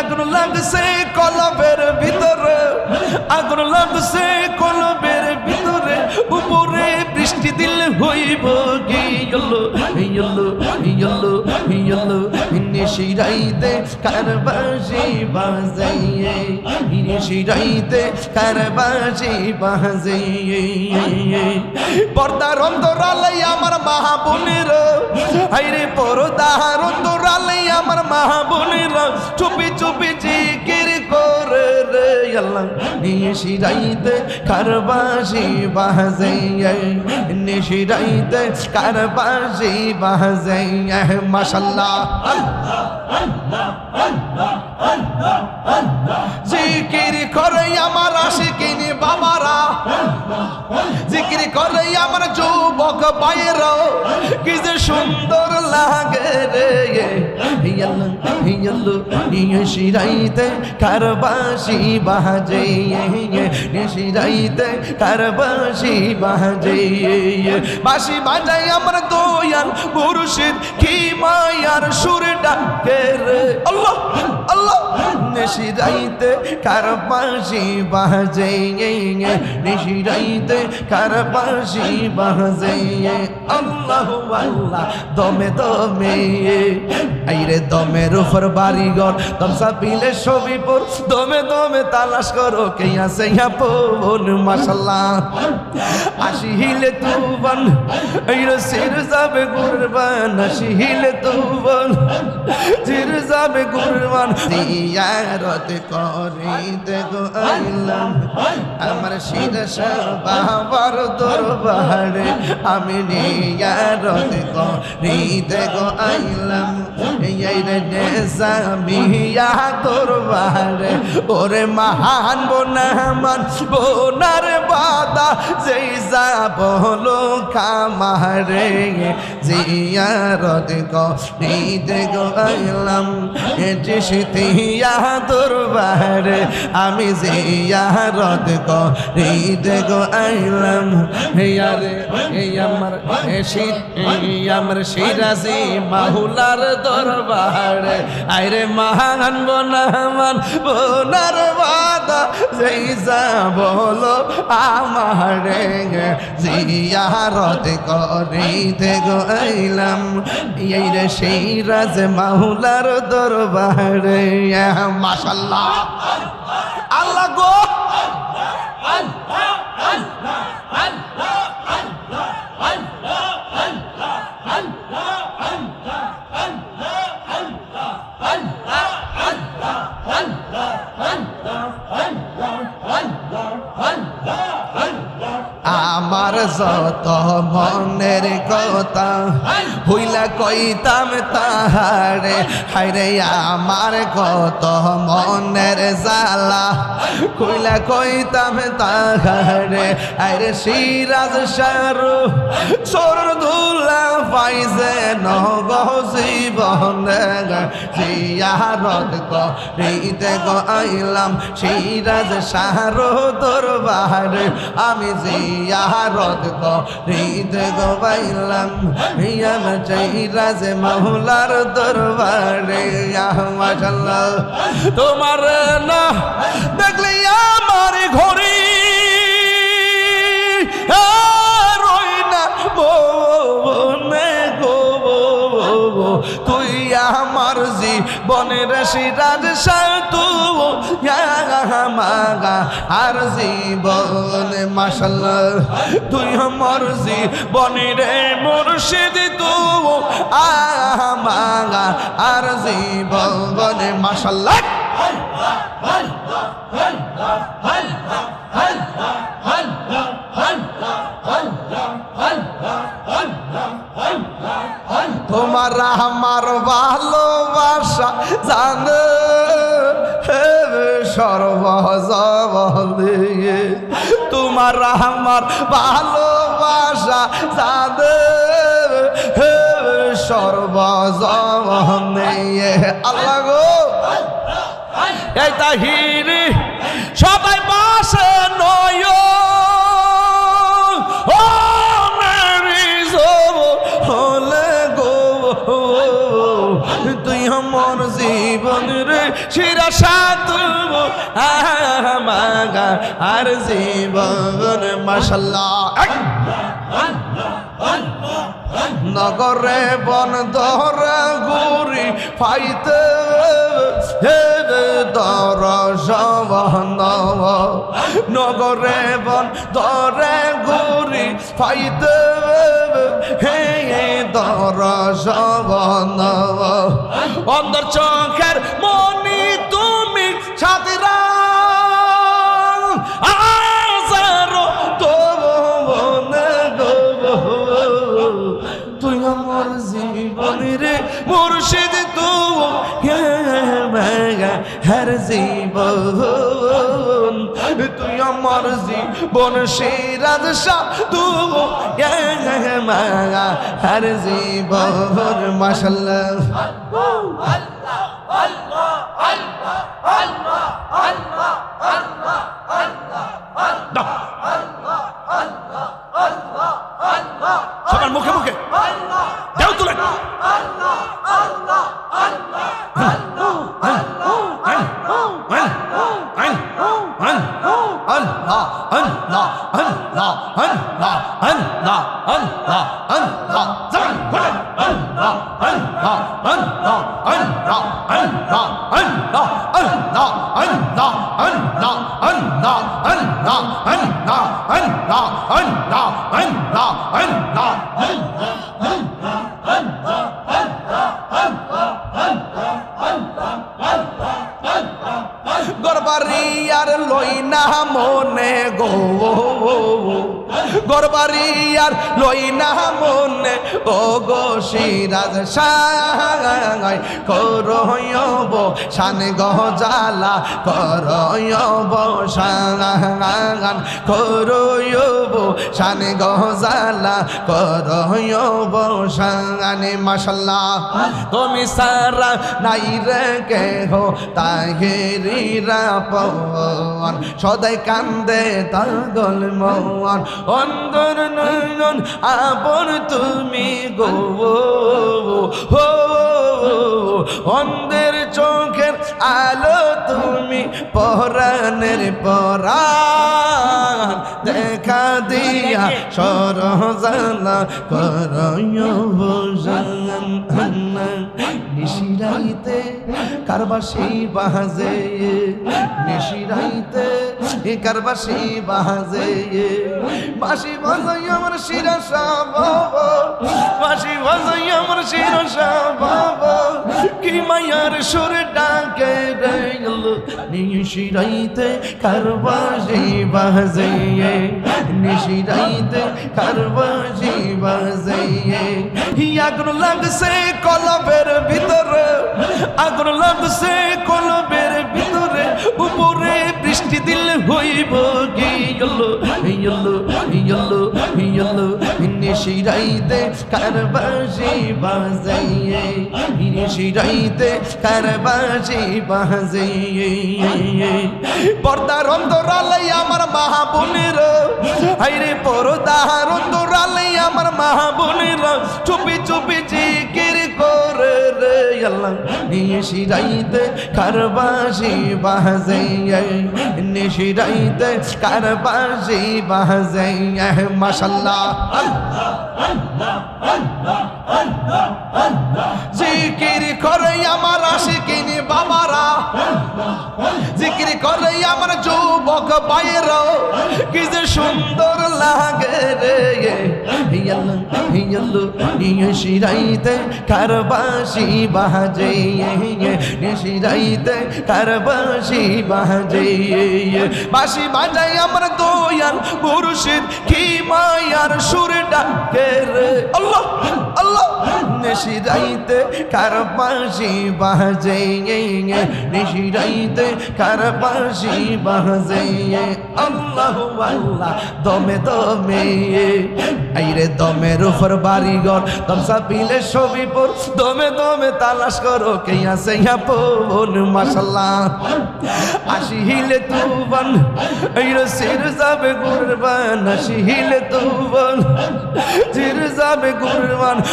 আগুন লাগছে কলবের ভিতরে। আগুন লাগছে কলবের ভিতরে। উপরে বৃষ্টি দিলে হইব গিয়লো গিয়লো গিয়লো গিয়লো। নিশিরাইতে কারবাসি বাজাইয়ে নিশিরাইতে কারবাসি বাজাইয়ে। পর্দার অন্তরালাই আমার মাহাবনের হাইরে পর্দার অন্তরালাই আমার মাহাবনের চুপি চুপি জিকির আল্লাহ নিশিরাইতে কারবাসি বাজাইয়ে নিশিরাইতে কারবাসি বাজাইয়ে মাশাল্লাহ। জিকির করে আমার আশিকিনি বাবারা, জিকির করে আমার যুবক বাইরা কি যে সুন্দর লাগে রে হিয়াল্লু হিয়াল্লু নিশিরাইতে কারবাসি বাজে নিশিরাইতে কারবাসি বাজে বাসি বাজাই আমার দয়াল মুর্শিদ কি মায়ার সুর ডাকে আল্লাহ নিশিরাইতে কারবাসি বাজে নিশিরাইতে কারবাসি বাজে আল্লাহ আল্লাহ, দমে দমে আইরে দমের উপর বাড়িঘর দমসা পিলে ছবি পর দমে দমে তালাশ করো, কে আছে পবন মাশাল্লাহ। আসি হিলে তুবন আইরে সির যাবে কুরবান, আসি হিলে তুবন সির যাবে কুরবান জিয়ারত করিতে গো আইলাম আমার শির বাবার দরবারে আমি নিয়ারত করিতে গো আইলাম এই রে নেজামিয়া দরবারে ওরে মহান বোনামান বোনার বাদা যেই যা বলো কামারে জিয়ারত করিতে গো আইলাম এটি সিতিয়া দরবারে আমি যে ইয়ারত করিতে গো আইলাম। হেয়ারে এই আমার হে শীত এই আমার শিরাজি মাহুলার দরবারে। আইরে মহান বনামান, বোনার বাদা যেই যা বলো আমার জিয়ারত করিতে গইলাম এই রে সেই রাজ মাহুলার দরবারে। মাশাল্লাহ। আমার যত মনের কথা হইলা কইতাম তাহারে হাইরে আমার কত মনের জালা হইলা কইতাম তাহারে হাইরে সিরাজ সারু সর দুলা পাইছে নগ জীবনে জিয়ারত করিতে গাইলাম, সিরাজ সারু দরবারে। আমি জিয়ারত করিতে গাইলাম ইয়াম সিরাজ মাওলার দরবারে। মাশাল্লাহ তোমার না দেখলে জীবনের সিরাজ সাতু মাগা আর জীবন মাসাল্লাহ তুই আমার জীবনের মুর্শিদ তু আমাগা আর জীবন মাসাল্লাহ তোমার সর্বজবলে তোমার আমার ভালোবাসা জানে সর্বজবনে আল্লাহ গো। এই তাহিরি সবাই তুই আমার জীবন রে, শিরা সাধু মাগা, আর জীবন মাসাল্লাহ নগরে বন দরে গুরি ফাইতে, হে দর সবন নগরে বন দরে গুরি ফাইতে হে দর সবন অন্তর চোখের মনি আমার জীবন সিরাজ শাহ মায়া হর জীবন মাশাল্লাহ। গরবারি আর লই না মনে গো গরবারি আর লই না মনে। ও গো সিরাজ সাই করয়ব, শান গজালা করয়ব শান করয়ব, শান গজালা করয়ব শান মাশাল্লাহ। তুমি সারা নাই রে কে হো তাহেরিরা পবন সদাই কান্দে তাগল মন। অন্দর নয়ন আপন তুমি গো। হো, অন্ধের চোখের আলো তুমি পরাণের পরাণ। দেখা দিয়া সরজালা করয় নিশিরাইতে কারবাসি বাজে নিশিরাইতে কারবাসি বাজে, বাসি বাজাই আমার শিরা সাবাব, বাসি বাজাই আমার শিরা সাবাব, কি মায়ার সুর ডাকে রে নিশিরাইতে কারবাসি বাজে নিশিরাইতে কারবাসি বাজে আগুন লাগছে কলবের ভিতরে। আগুন লাগছে কলবের ভিতরে, উপরে বৃষ্টি দিলে হইব গিয়ল হইয়ল হইয়ল হইয়ল নিশিরাইতে কারবাসি বাজাইয়ে বাজাইয়ে। পর্দার আমার মাহাবনের হাইরে পর্দার অন্তরালাই আমার চুপি চুপি রে আল্লাহ নিশিরাইতে কারবাসি বাজাইয়ে, নিশিরাইতে কারবাসি বাজাইয়ে, মাশাল্লাহ। জিকির করে আমার আশিকিনি বাবারা, জিকির করে আমার যুবক বাইরা কি যে সুন্দর লাগে রে। হিয়াল্লু হিয়াল্লু নিশিরাইতে কারবাসি বাজে নিশিরাইতে কারবাসি বাজে বাসি বাজাই আমার দয়াল মুর্শিদ, কি মায়ার সুর ডাকে রে। আল্লাহ আল্লাহ নিশিরাইতে কারবাসি বাজে নিশিরাইতে কারবাসি বাজে আল্লাহ আল্লাহ, দমে দমে আইরে দমের উপর বাড়িঘর দমসা পিলে ছবি পর দমে দমে তালাশ করো, কে আছে পোন মাসাল্লাহ আসি হিলে তুবন আইরে সির যাবে গুরবান আসি হিলে তুবন সির যাবে কুরবান।